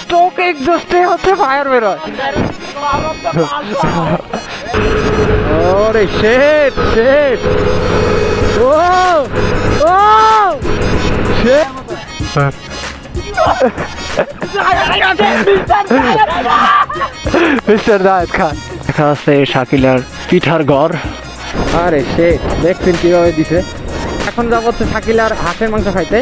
Stroke এক্সস্টে হচ্ছে fire বেরোয়। ওরে শেট শেট ও ও শেট মিস্টার দায়ত খান দেখা আছে শাকিলার পিঠার ঘর আরে সে দেখছেন কীভাবে দিছে? এখন যাব হচ্ছে শাকিলার হাঁসের মাংস খাইতে।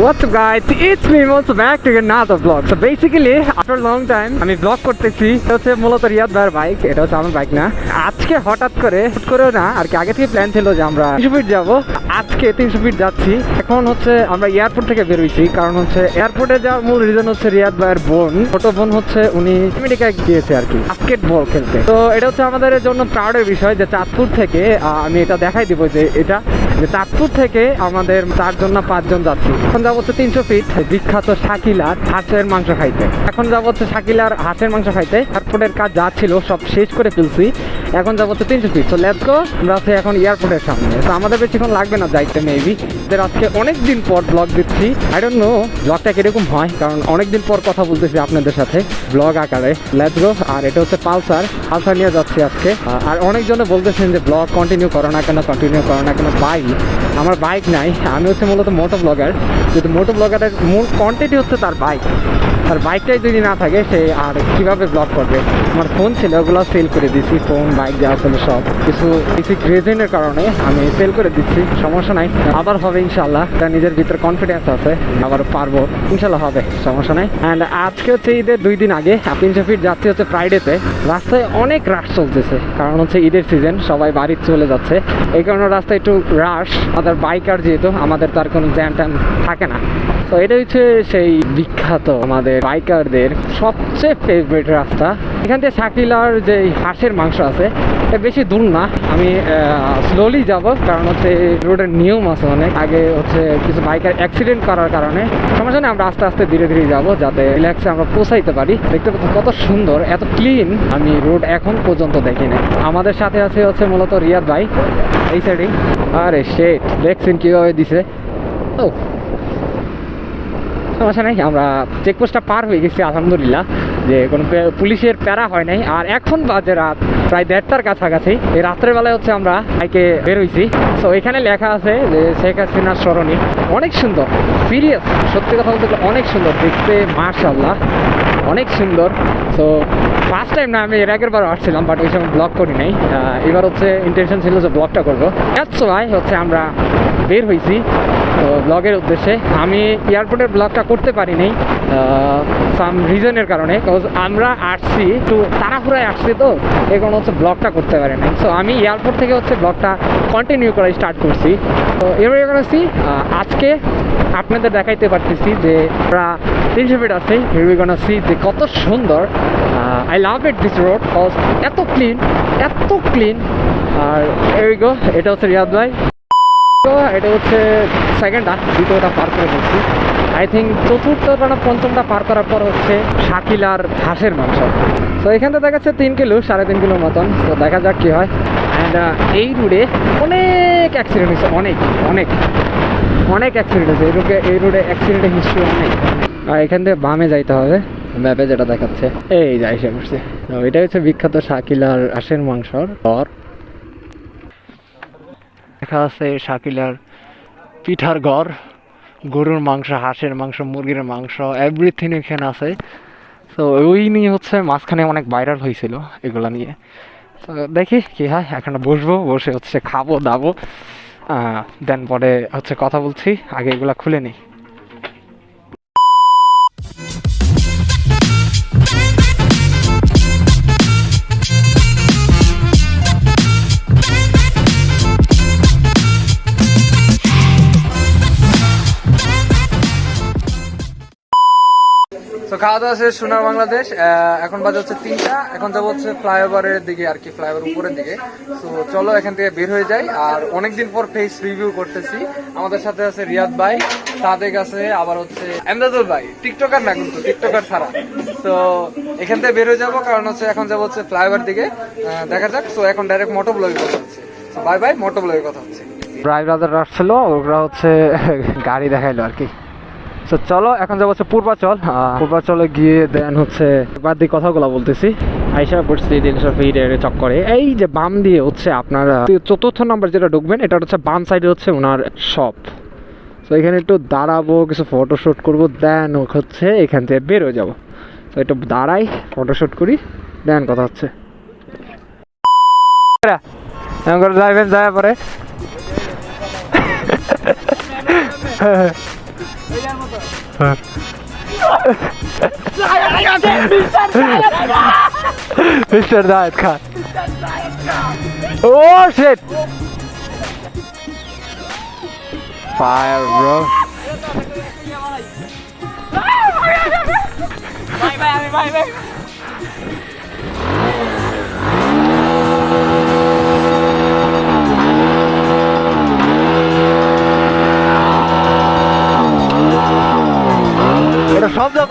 What's up, guys? It's me also back to another vlog. So, basically, after long time, আমি ব্লগ করতেছি। এটা হচ্ছে মূলত রিয়াদ ভাইয়ের বাইক এটা হচ্ছে আমার বাইক না। আজকে হঠাৎ করে, হুট করেও না, আর কি আগে থেকে প্ল্যান ছিল যে আমরা তিনশো ফিট যাব। আজকে তিনশো ফিট যাচ্ছি। এখন হচ্ছে আমরা এয়ারপোর্ট থেকে বেরোইছি কারণ হচ্ছে এয়ারপোর্টে যাওয়ার মূল রিজন হচ্ছে রিয়াদ ভাইয়ের বোন। ছোট বোন হচ্ছে উনি আমেরিকায় গিয়েছে আর কি বাস্কেট বল খেলতে। তো এটা হচ্ছে আমাদের জন্য প্রাউডের বিষয় যে চাঁদপুর থেকে আমি এটা দেখাই দিব যে এটা যে চাঁদপুর থেকে আমাদের চারজন না পাঁচজন যাচ্ছি। এখন যাব হচ্ছে তিনশো ফিট বিখ্যাত শাকিলার হাঁসের মাংস খাইতে। এখন যাব হচ্ছে শাকিলার হাঁসের মাংস খাইতে। এয়ারপোর্টের কাজ যা ছিল সব শেষ করে ফেলছি। এখন যাব হচ্ছে তিনশো ফিট তো লেটস গো আমরা আছি এখন এয়ারপোর্টের সামনে। তো আমাদের বেশিক্ষণ লাগবে না যাইতে মেবি আজকে অনেক দিন পর ব্লগ দিচ্ছি। আই ডোন্ট নো ব্লগটা কীরকম হয়, কারণ অনেক দিন পর কথা বলতেছি আপনাদের সাথে ব্লগ আকারে। লেটস গো আর এটা হচ্ছে পালসার পালসার নিয়ে যাচ্ছি আজকে। আর অনেকজনে বলতেছেন যে ব্লগ কন্টিনিউ করো না কেন কন্টিনিউ করো না কেন বাইক আমার বাইক নাই, আমি হচ্ছে মূলত মোটো ব্লগার কিন্তু মোটো ব্লগারের মূল কন্টেন্টই হচ্ছে তার বাইক আর বাইকটাই যদি না থাকে, সে আর কীভাবে ব্লগ করবে? আমার ফোন ছিল, ওগুলো সেল করে দিছি ফোন বাইক যা আসলে সব। কিছু বেসিক রিজনের কারণে আমি সেল করে দিচ্ছি, সমস্যা নাই। আবার হবে ইনশাল্লাহ তার নিজের ভিতরে কনফিডেন্স আছে, আবার পারব। ইনশাল্লাহ হবে, সমস্যা নাই। অ্যান্ড আজকে হচ্ছে ঈদের দুই দিন আগে তিনশো ফিট যাচ্ছি হচ্ছে ফ্রাইডেতে রাস্তায় অনেক রাশ চলতেছে। কারণ হচ্ছে ঈদের সিজন সবাই বাড়ি চলে যাচ্ছে। এই কারণে রাস্তায় একটু রাশ আমাদের বাইকার যেহেতু, আমাদের তার কোনো জ্যাম ট্যাম থাকে না। তো এটা হচ্ছে সেই বিখ্যাত আমাদের বাইকারদের সবচেয়ে ফেভারিট রাস্তা। এখান থেকে শাকিলার যে হাঁসের মাংস আছে বেশি দূর না। আমি স্লোলি যাব, কারণ হচ্ছে রোডের নিয়ম আছে অনেক। আগে হচ্ছে কিছু বাইকার অ্যাক্সিডেন্ট করার কারণে সমস্যা নেই, আমরা আস্তে আস্তে ধীরে ধীরে যাব, যাতে রিল্যাক্সে আমরা পৌঁছাইতে পারি। দেখতে পাচ্ছি কত সুন্দর, এত ক্লিন আমি রোড এখন পর্যন্ত দেখি না আমাদের সাথে আছে হচ্ছে মূলত রিয়াদ ভাই, এই সাইডে আরে শেট দেখছেন কীভাবে দিছে? ও। সমস্যা নেই, আমরা চেকপোস্টটা পার হয়ে গেছি, আলহামদুলিল্লাহ, যে কোনো পুলিশের প্যারা হয় নাই। আর এখন বাজে রাত, প্রায় দেড়টার কাছাকাছি। এই রাত্রের বেলায় হচ্ছে আমরা বাইকে বেরোইছি তো এখানে লেখা আছে যে শেখ হাসিনার স্মরণী অনেক সুন্দর সিরিয়াস সত্যি কথা বলতে অনেক সুন্দর। দেখতে মার্শাল্লাহ অনেক সুন্দর। তো ফার্স্ট টাইম না, আমি এর আগের বার আসছিলাম বাট ওই সময় ব্লগ করি নাই। এবার হচ্ছে ইন্টেনশন ছিল যে ব্লগটা করব। এত ভাই হচ্ছে আমরা বের হয়েছি। তো ব্লগের উদ্দেশ্যে, আমি এয়ারপোর্টের ব্লগটা করতে পারিনি সাম রিজনের কারণে কজ আমরা আসছি, একটু তাড়াহুড়ায় আসছি তো, এই কারণে হচ্ছে ব্লগটা করতে পারি নাই সো আমি এয়ারপোর্ট থেকে হচ্ছে ব্লগটা কন্টিনিউ করা স্টার্ট করছি। তো এবার করেছি আজকে আপনাদের দেখাইতে পারতেছি যে আমরা তিনশো ফিট আছে হিরুইগনা সি যে কত সুন্দর I love it this road cause এত ক্লিন এত ক্লিন আর এরিগো এটা হচ্ছে রিয়াদ ভাই। তো এটা হচ্ছে সেকেন্ডটা, দ্বিতীয়টা পার করে বলছি আই থিঙ্ক চতুর্থটা না পঞ্চমটা পার করার পর হচ্ছে শাকিলার হাঁসের মাংস। তো এখান দেখা যাচ্ছে তিন কিলো, সাড়ে তিন কিলোর মতন। তো দেখা যাক কী হয়। অ্যান্ড এই রুটে অনেক অ্যাক্সিডেন্ট হয়েছে, অনেক অনেক। অনেক অ্যাক্সিডেন্ট হয়েছে। এই রুটে এই রুটে অ্যাক্সিডেন্টের হিস্ট্রি অনেক আর এখান থেকে বামে যাইতে হবে। ম্যাপে যেটা দেখাচ্ছে, এই যাই সে পড়ছে। এটা হচ্ছে বিখ্যাত শাকিলার হাঁসের মাংসর ঘর দেখা আছে শাকিলার পিঠার ঘর, গরুর মাংস, হাঁসের মাংস, মুরগির মাংস এভরিথিং এখানে আছে। তো ওই নিয়ে হচ্ছে মাঝখানে অনেক ভাইরাল হয়েছিল এগুলো নিয়ে। তো দেখি কী হয়, এখন বসবো, বসে হচ্ছে খাব, দাবো। দেন পরে হচ্ছে কথা বলছি, আগে এগুলো খুলে নিই। খাওয়া দাওয়া শেষ, সোনার বাংলাদেশ এখন বাজে হচ্ছে তিনটা, এখন যাব হচ্ছে ফ্লাইওভারের দিকে আর কি, ফ্লাইওভার উপরের দিকে। তো চলো এখান থেকে বের হয়ে যাই, আর অনেকদিন পর ফেস রিভিউ করতেছি। আমাদের সাথে আছে রিয়াদ ভাই, সাদেক আছে, আবার হচ্ছে এমদাদুল ভাই টিকটকার না কিন্তু টিকটকার ছাড়া। তো এখান থেকে বের হয়ে যাব, কারণ হচ্ছে এখন যাব হচ্ছে ফ্লাইওভার দিকে। দেখা যাক, তো এখন ডাইরেক্ট মোটো ব্লগের কথা হচ্ছে। বাই বাই মোটো ব্লগের কথা হচ্ছে। ব্রাদার আসছিল, ওরা হচ্ছে গাড়ি দেখাইলো আর কি। তো চলো, এখন যাব হচ্ছে পূর্বাচল। পূর্বাচলে গিয়ে দেন হচ্ছে বাদ দিয়ে কথাগুলো বলতেছি। আইসা পড়ছি দিলশা ফিডের চক্করে। এই যে বাম দিয়ে হচ্ছে আপনার চতুর্থ নম্বর যেটা ঢুকবেন, এটা হচ্ছে বাম সাইডে হচ্ছে ওনার শপ তো এখানে একটু দাঁড়াবো, কিছু ফটোশ্যুট করব দেন হচ্ছে এখান থেকে বের হয়ে যাব। তো একটু দাঁড়াই ফটোশ্যুট করি দেন কথা হচ্ছে। এমন করে যাইবেন যায় পরে। sir. Mr. Diet Khan. Oh shit! Fire, bro. Bye, bye, bye, bye. শালা।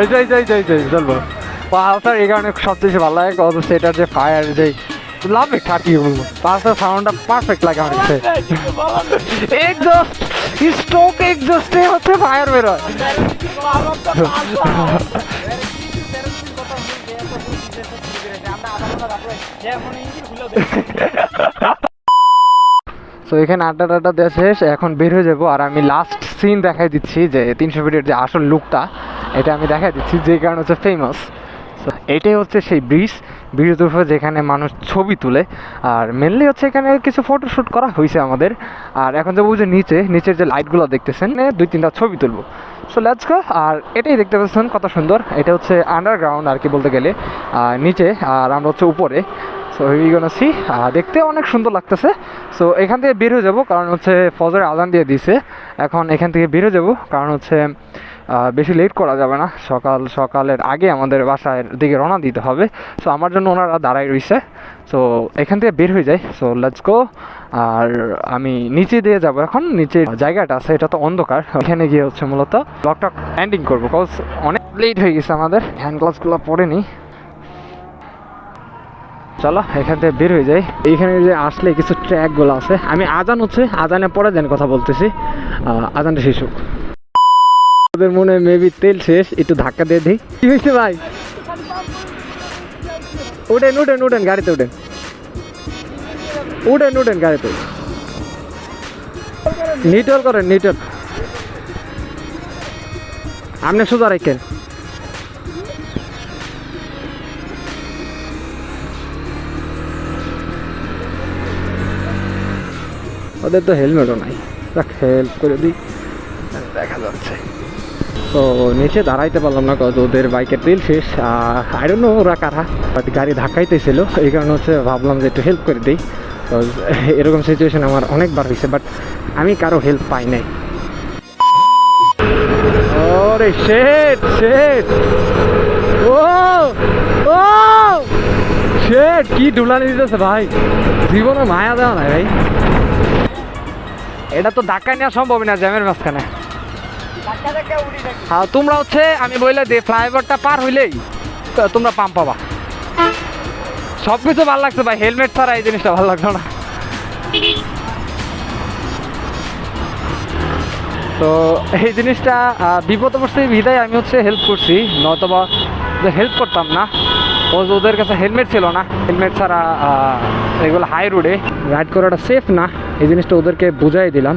এই যে এই যে এই যে এই যে চলবো পাহাড়টার এই কারণে সবচেয়ে ভালো লাগে কত সেটার যে ফায়ার যে লাভ কি বলব। পাহাড়টার সাউন্ডটা পারফেক্ট লাগে আমার কাছে। এক্সস্ট স্টোক এক্সস্টে হচ্ছে ফায়ার বেরোয় সো এখানে আড্ডা টাড্ডা দেওয়া শেষ, এখন বের হয়ে যাব। আর আমি লাস্ট সিন দেখাই দিচ্ছি যে, তিনশো ফিটের যে আসল লুকটা এটা আমি দেখাই দিচ্ছি, যে কারণে হচ্ছে ফেমাস এটাই হচ্ছে সেই ব্রিজ। ব্রিজের উপরে যেখানে মানুষ ছবি তুলে। আর মেনলি হচ্ছে এখানে কিছু ফটোশ্যুট করা হয়েছে আমাদের। আর এখন যাব যে নিচে। নিচের যে লাইটগুলো দেখতেছেন দুই তিনটা ছবি তুলবো। সো লেটস গো আর এটাই দেখতে পাচ্ছেন, কত সুন্দর। এটা হচ্ছে আন্ডারগ্রাউন্ড আর কি বলতে গেলে। নিচে, আর আমরা হচ্ছে উপরে। সো সি দেখতে অনেক সুন্দর লাগতেছে। সো এখান থেকে বের হয়ে যাব। কারণ হচ্ছে ফজরের আজান দিয়ে দিছে এখন এখান থেকে বের হয়ে যাব। কারণ হচ্ছে বেশি লেট করা যাবে না। সকাল, সকালের আগে আমাদের বাসায় দিকে রওনা দিতে হবে। সো আমার জন্য ওনারা দাঁড়াই রয়েছে। সো এখান থেকে বের হয়ে যায়। সো লেটস গো আর আমি নিচে দিয়ে যাব এখন। নিচে জায়গাটা আছে, এটা তো অন্ধকার। এখানে গিয়ে হচ্ছে মূলত ব্লগটা এন্ডিং করব। কজ অনেক লেট হয়ে গেছে আমাদের। হ্যান্ড গ্লাভসগুলো পরে চলো, এখান থেকে বের হয়ে যাই। এইখানে যে আসলে কিছু ট্র্যাকগুলো আছে। আমি আজান হচ্ছে, আজানের পরে যেন কথা বলতেছি। আজানটা শেষ হোক। ওদের মনে মেবি তেল শেষ, একটু ধাক্কা দিয়ে দিই। কি হয়েছে ভাই? উঠেন উঠেন উঠেন, গাড়িতে উঠেন। উঠেন উঠেন, গাড়িতে। নিটল করেন, নিটল। আপনি সোজা রাখেন। ওদের তো হেলমেটও নাই। হেল্প করে দিই। দেখা যাচ্ছে। তো নিচে দাঁড়াইতে পারলাম না কজ ওদের বাইকের তেল শেষ ডোন্ট নো ওরা কারা বাট গাড়ি ধাক্কাইতেছিল, এই কারণে হচ্ছে ভাবলাম যে একটু হেল্প করে দিই কজ এরকম সিচুয়েশন আমার অনেকবার হয়েছে বাট আমি কারও হেল্প পাই নাই। কি ডুলানি দিতেছে ভাই, জীবনে মায়া দেওয়া নাই ভাই। এটা তো ধাক্কা নেওয়া সম্ভব না, জ্যামের মাঝখানে। হ্যাঁ তোমরা হচ্ছে, আমি বললে যে ফ্লাইওভারটা পার হইলেই তোমরা পাম্প পাবা। সব কিছু ভালো লাগছে ভাই হেলমেট ছাড়া এই জিনিসটা ভালো লাগল না। তো এই জিনিসটা বিপদে পড়ছে বিদায় আমি হচ্ছে হেল্প করছি, নয়তোবা হেল্প করতাম না ওদের কাছে হেলমেট ছিল না হেলমেট ছাড়া এগুলো হাই রোডে রাইড করাটা সেফ না, এই জিনিসটা ওদেরকে বুঝাই দিলাম।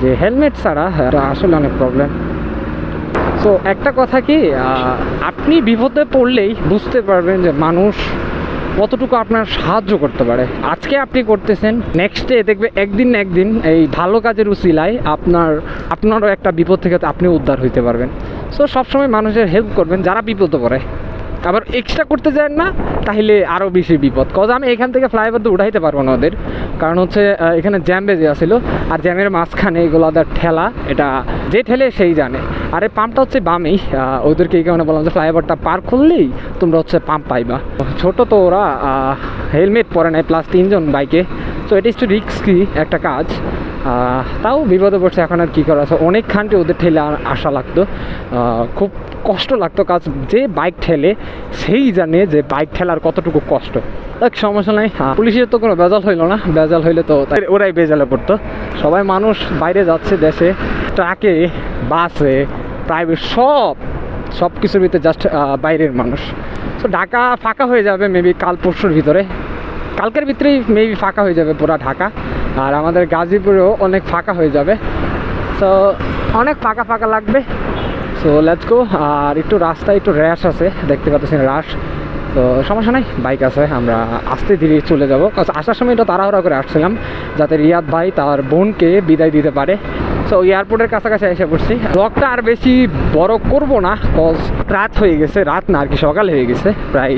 যে হেলমেট ছাড়া এটা আসলে অনেক প্রবলেম সো একটা কথা কি আপনি বিপদে পড়লেই বুঝতে পারবেন যে মানুষ কতটুকু আপনার সাহায্য করতে পারে। আজকে আপনি করতেছেন নেক্সট ডে দেখবে একদিন না একদিন এই ভালো কাজের উচিলায় আপনার, আপনারও একটা বিপদ থেকে আপনি উদ্ধার হইতে পারবেন। সো সবসময় মানুষের হেল্প করবেন যারা বিপদে পড়ে। আবার এক্সট্রা করতে যান না, তাহলে আরও বেশি বিপদ। কজ আমি এখান থেকে ফ্লাইওভার তো উঠাইতে পারব না ওদের। কারণ হচ্ছে এখানে জ্যাম বেজে আসিল। আর জ্যামের মাঝখানে এগুলো ওদের ঠেলা, এটা যে ঠেলে সেই জানে। আর এই পাম্পটা হচ্ছে বামেই। ওদেরকে এই কারণে বললাম যে ফ্লাইওভারটা পার করলেই তোমরা হচ্ছে পাম্প পাইবা। ছোট তো ওরা হেলমেট পরে নেয় প্লাস তিনজন বাইকে তো এটা একটু রিস্কি একটা কাজ। তাও বিপদে পড়ছে, এখন আর কী করা? আছে অনেক খানটি ওদের ঠেলে আসা লাগতো। খুব কষ্ট লাগতো কাজ, যে বাইক ঠেলে, সেই জানে যে বাইক ঠেলার কতটুকু কষ্ট। এক সমস্যা নাই। পুলিশের তো কোনো বেজাল হইল না। বেজাল হইলে তো ওরাই বেজালে পড়তো। সবাই মানুষ বাইরে যাচ্ছে দেশে, ট্রাকে, বাসে প্রাইভেট সব সব কিছুর ভিতরে জাস্ট বাইরের মানুষ। তো ঢাকা ফাঁকা হয়ে যাবে মেবি কাল পরশুর ভিতরে। কালকের ভিতরেই মেবি ফাঁকা হয়ে যাবে পুরা ঢাকা। আর আমাদের গাজীপুরেও অনেক ফাঁকা হয়ে যাবে। সো অনেক ফাঁকা ফাঁকা লাগবে। সো লেটস গো আর একটু রাস্তায় একটু র্যাশ আছে। দেখতে পাচ্ছেন র্যাশ তো সমস্যা নাই। বাইক আছে। আমরা আস্তে ধীরে চলে যাব। আসার সময় একটু তাড়াহুড়া করে আসছিলাম। যাতে রিয়াদ ভাই তার বোনকে বিদায় দিতে পারে। সো এয়ারপোর্টের কাছাকাছি এসে পড়ছি। ব্লগটা আর বেশি বড় করব না কজ রাত হয়ে গেছে, রাত না, আর কি সকাল হয়ে গেছে, প্রায়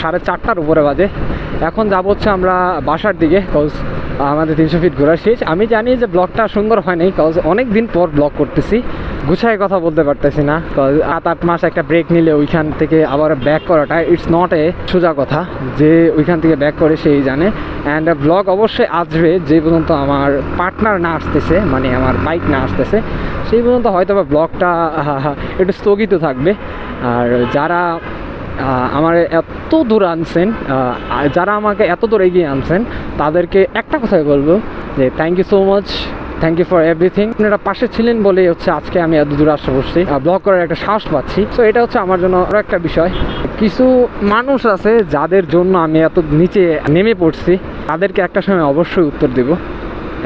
সাড়ে চারটার উপরে বাজে। এখন যাব হচ্ছে আমরা বাসার দিকে কজ আমাদের তিনশো ফিট ঘোরা শেষ। আমি জানি যে ব্লগটা সুন্দর হয় নাই কজ অনেক দিন পর ব্লগ করতেছি। গুছায় কথা বলতে পারতেছি না কজ সাত, আট মাস একটা ব্রেক নিলে ওইখান থেকে আবার ব্যাক করাটা ইটস নট এ সোজা কথা, যে ওইখান থেকে ব্যাক করে সেই জানে। অ্যান্ড ব্লগ অবশ্যই আসবে, যে পর্যন্ত আমার পার্টনার না আসতেছে মানে আমার বাইক না আসতেছে। সেই পর্যন্ত হয়তো বা ব্লগটা একটু স্থগিত থাকবে। আর যারা আমার এত দূর আনছেন যারা আমাকে এত দূর এগিয়ে আনছেন, তাদেরকে একটা কথাই বলব, যে thank you so much thank you for everything আপনারা পাশে ছিলেন বলেই হচ্ছে আজকে আমি এত দূর আসতে বসছি। ব্লগ করার একটা সাহস পাচ্ছি। তো এটা হচ্ছে আমার জন্য আরও একটা বিষয়। কিছু মানুষ আছে যাদের জন্য আমি এত নিচে নেমে পড়ছি, তাদেরকে একটা সময় অবশ্যই উত্তর দেব।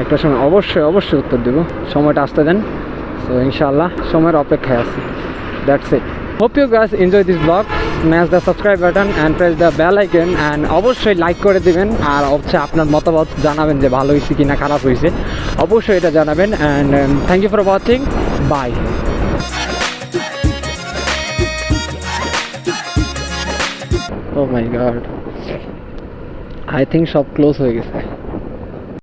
একটা সময় অবশ্যই অবশ্যই উত্তর দেবো। সময়টা আসতে দেন। সো ইনশাআল্লাহ সময়ের অপেক্ষায় আছি। That's it hope you guys enjoy this blog smash the subscribe button and press the bell icon and অবশ্যই লাইক করে দিবেন। আর হচ্ছে আপনার মতামত জানাবেন যে ভালো হয়েছে কি না খারাপ হয়েছে। অবশ্যই এটা জানাবেন and thank you for watching bye oh my God I think সব ক্লোজ হয়ে গেছে।